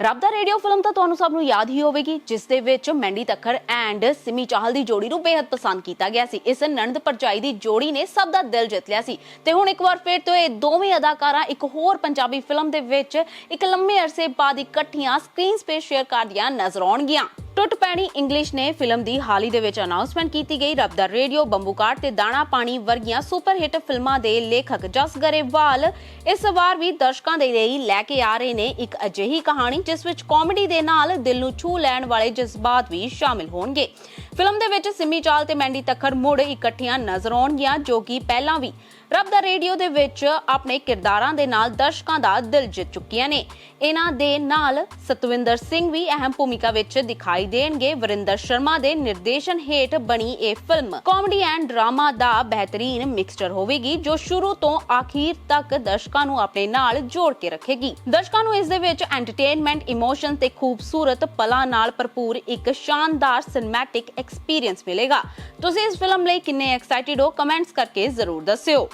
ਰੱਬ ਦਾ radio film ਤਾਂ ਤੁਹਾਨੂੰ ਸਭ ਨੂੰ ਯਾਦ ਹੀ ਹੋਵੇਗੀ, ਜਿਸ ਦੇ ਵਿੱਚ ਮੈਂਡੀ ਤੱਖਰ ਐਂਡ ਸਿਮੀ ਚਾਹਲ ਦੀ ਜੋੜੀ ਨੂੰ ਬੇहद ਪਸੰਦ ਕੀਤਾ ਗਿਆ ਸੀ। ਇਸ ਨਣਦ ਪਰਚਾਈ ਦੀ ਜੋੜੀ ਨੇ ਸਭ ਦਾ ਦਿਲ ਜਿੱਤ ਲਿਆ ਸੀ। ਤੇ ਹੁਣ ਇੱਕ ਵਾਰ ਫਿਰ ਤੋਂ ਇਹ ਦੋਵੇਂ ਅਦਾਕਾਰਾਂ ਇੱਕ ਹੋਰ ਪੰਜਾਬੀ ਫਿਲਮ ਦੇ ਵਿੱਚ ਇੱਕ ਲੰਮੇ ਅਰਸੇ ਬਾਅਦ ਇਕੱਠੀਆਂ ਸਕਰੀਨ ਸਪੇਸ ਸ਼ੇਅਰ ਕਰਦੀਆਂ ਨਜ਼ਰ ਆਉਣਗੀਆਂ। ਟੁੱਟ ਪੈਣੀ ਇੰਗਲਿਸ਼ ਨੇ ਫਿਲਮ ਦੀ ਹਾਲ ਦੇ ਵਿੱਚ ਅਨਾਉਂਸਮੈਂਟ ਕੀਤੀ ਗਈ। ਰੱਬ ਦਾ ਰੇਡੀਓ ਬੰਬੂਕਾਟ ਤੇ ਦਾਣਾ ਪਾਣੀ ਵਰਗੀਆਂ ਸੁਪਰ ਹਿੱਟ ਫਿਲਮਾਂ ਦੇ ਲੇਖਕ ਜਸ ਗਰੇਵਾਲ ਇਸ ਵਾਰ ਵੀ ਦਰਸ਼ਕਾਂ ਦੇ ਲਈ ਲੈ ਕੇ ਆ ਰਹੇ ਨੇ ਇੱਕ ਅਜਿਹੀ ਕਹਾਣੀ, ਜਿਸ ਵਿੱਚ ਕਾਮੇਡੀ ਦੇ ਨਾਲ ਦਿਲ ਨੂੰ ਛੂ ਲੈਣ ਵਾਲੇ ਜਜ਼ਬਾਤ ਵੀ ਸ਼ਾਮਿਲ ਹੋਣਗੇ। ਫਿਲਮ ਦੇ ਵਿੱਚ ਸਿਮੀ ਚਾਲ ਤੇ ਮੈਂਡੀ ਤੱਖਰ ਮੁੜ ਇਕੱਠੀਆਂ ਨਜ਼ਰ ਆਉਣਗੀਆਂ, ਜੋ ਕਿ ਪਹਿਲਾਂ ਵੀ ਰੱਬ ਦਾ ਰੇਡੀਓ ਦੇ ਵਿੱਚ ਆਪਣੇ ਕਿਰਦਾਰਾਂ ਦੇ ਨਾਲ ਦਰਸ਼ਕਾਂ ਦਾ ਦਿਲ ਜਿੱਤ ਚੁੱਕੀਆਂ ਨੇ। ਇਹਨਾਂ ਦੇ ਨਾਲ ਸਤਵਿੰਦਰ ਸਿੰਘ ਵੀ ਅਹਿਮ ਭੂਮਿਕਾ ਵਿੱਚ ਦਿਖਾਈ ਦੇਣਗੇ। ਵਰਿੰਦਰ ਸ਼ਰਮਾ ਦੇ ਨਿਰਦੇਸ਼ਨ ਹੇਠ ਬਣੀ ਇਹ ਫਿਲਮ ਕਾਮੇਡੀ ਐਂਡ ਡਰਾਮਾ ਦਾ ਬਿਹਤਰੀਨ ਮਿਕਸਚਰ ਹੋਵੇਗੀ, ਜੋ ਸ਼ੁਰੂ ਤੋਂ ਆਖੀਰ ਤੱਕ ਦਰਸ਼ਕਾਂ ਨੂੰ ਆਪਣੇ ਨਾਲ ਜੋੜ ਕੇ ਰੱਖੇਗੀ। ਦਰਸ਼ਕਾਂ ਨੂੰ ਇਸ ਦੇ ਵਿੱਚ ਐਂਟਰਟੇਨਮੈਂਟ ਇਮੋਸ਼ਨ ਤੇ ਖੂਬਸੂਰਤ ਪਲਾਂ ਨਾਲ ਭਰਪੂਰ ਇੱਕ ਸ਼ਾਨਦਾਰ ਸਿਨੇਮੈਟਿਕ ਐਕਸਪੀਰੀਅੰਸ ਮਿਲੇਗਾ ਤੁਸੀਂ ਇਸ ਫਿਲਮ ਲਈ ਕਿੰਨੇ ਐਕਸਾਈਟਿਡ ਹੋ ਕਮੈਂਟਸ ਕਰਕੇ ਜ਼ਰੂਰ ਦੱਸਿਓ